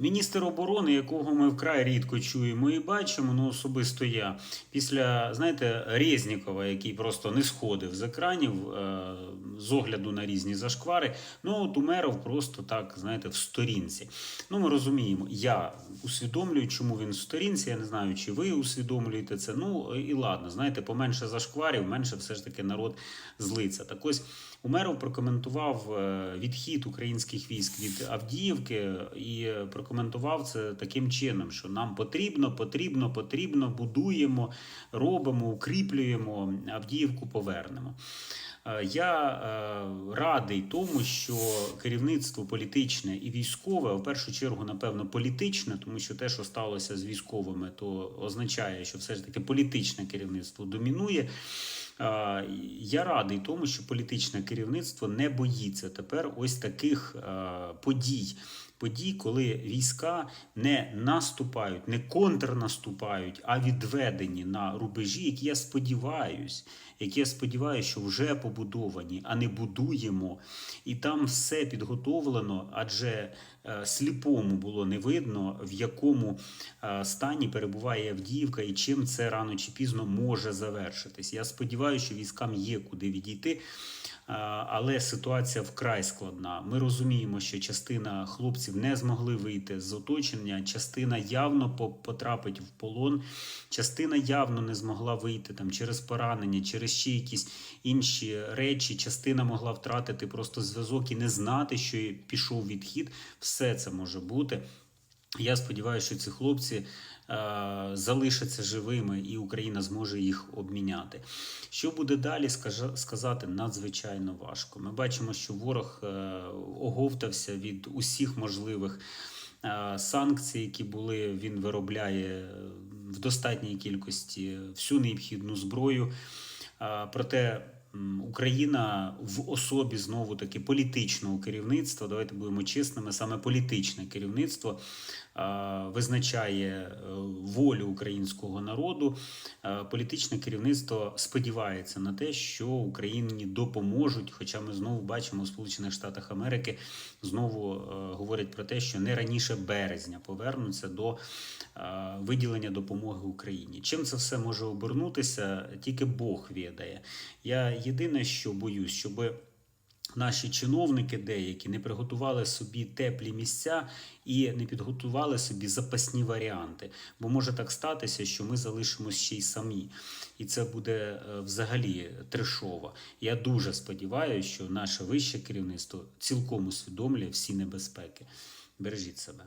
Міністр оборони, якого ми вкрай рідко чуємо і бачимо, ну особисто я, після, знаєте, Резнікова, який просто не сходив з екранів е, з огляду на різні зашквари, ну от Умеров просто так, знаєте, в сторінці. Ну, ми розуміємо, я усвідомлюю, чому він в сторінці. Я не знаю, чи ви усвідомлюєте це. Ну і ладно, знаєте, поменше зашкварів, менше все ж таки народ злиться. Так ось Умеров прокоментував е, відхід українських військ від Авдіївки і прокоментував це таким чином, що нам потрібно, потрібно, потрібно, будуємо, робимо, укріплюємо, Авдіївку повернемо. Е, Я е, радий тому, що керівництво політичне і військове, в першу чергу, напевно, політичне, тому що те, що сталося з військовими, то означає, що все ж таки політичне керівництво домінує. Я радий тому, що політичне керівництво не боїться тепер ось таких е, подій. Подій, коли війська не наступають, не контрнаступають, а відведені на рубежі, які я сподіваюсь, які я сподіваюся, що вже побудовані, а не будуємо. І там все підготовлено, адже е, сліпому було не видно, в якому е, стані перебуває Авдіївка і чим це рано чи пізно може завершитись. Я сподіваюся, що військам є куди відійти. Е, Але ситуація вкрай складна. Ми розуміємо, що частина хлопців не змогли вийти з оточення, частина явно потрапить в полон, частина явно не змогла вийти там через поранення, через ще якісь інші речі. Частина могла втратити просто зв'язок і не знати, що пішов відхід. Все це може бути. Я сподіваюся, що ці хлопці е, залишаться живими, і Україна зможе їх обміняти. Що буде далі, сказати надзвичайно важко. Ми бачимо, що ворог е, оговтався від усіх можливих е, санкцій, які були. Він виробляє е, в достатній кількості всю необхідну зброю. Е, Проте Україна в особі знову таки політичного керівництва. Давайте будемо чесними. Саме політичне керівництво визначає е, волю українського народу. Е, Політичне керівництво сподівається на те, що Україні допоможуть. Хоча ми знову бачимо в Сполучених Штатах Америки знову е, говорять про те, що не раніше березня повернуться до е, виділення допомоги Україні. Чим це все може обернутися, тільки Бог відає. Я єдине, що боюсь, щоб наші чиновники деякі не приготували собі теплі місця і не підготували собі запасні варіанти. Бо може так статися, що ми залишимося ще й самі, і це буде е, взагалі трешово. Я дуже сподіваюся, що наше вище керівництво цілком усвідомлює всі небезпеки. Бережіть себе.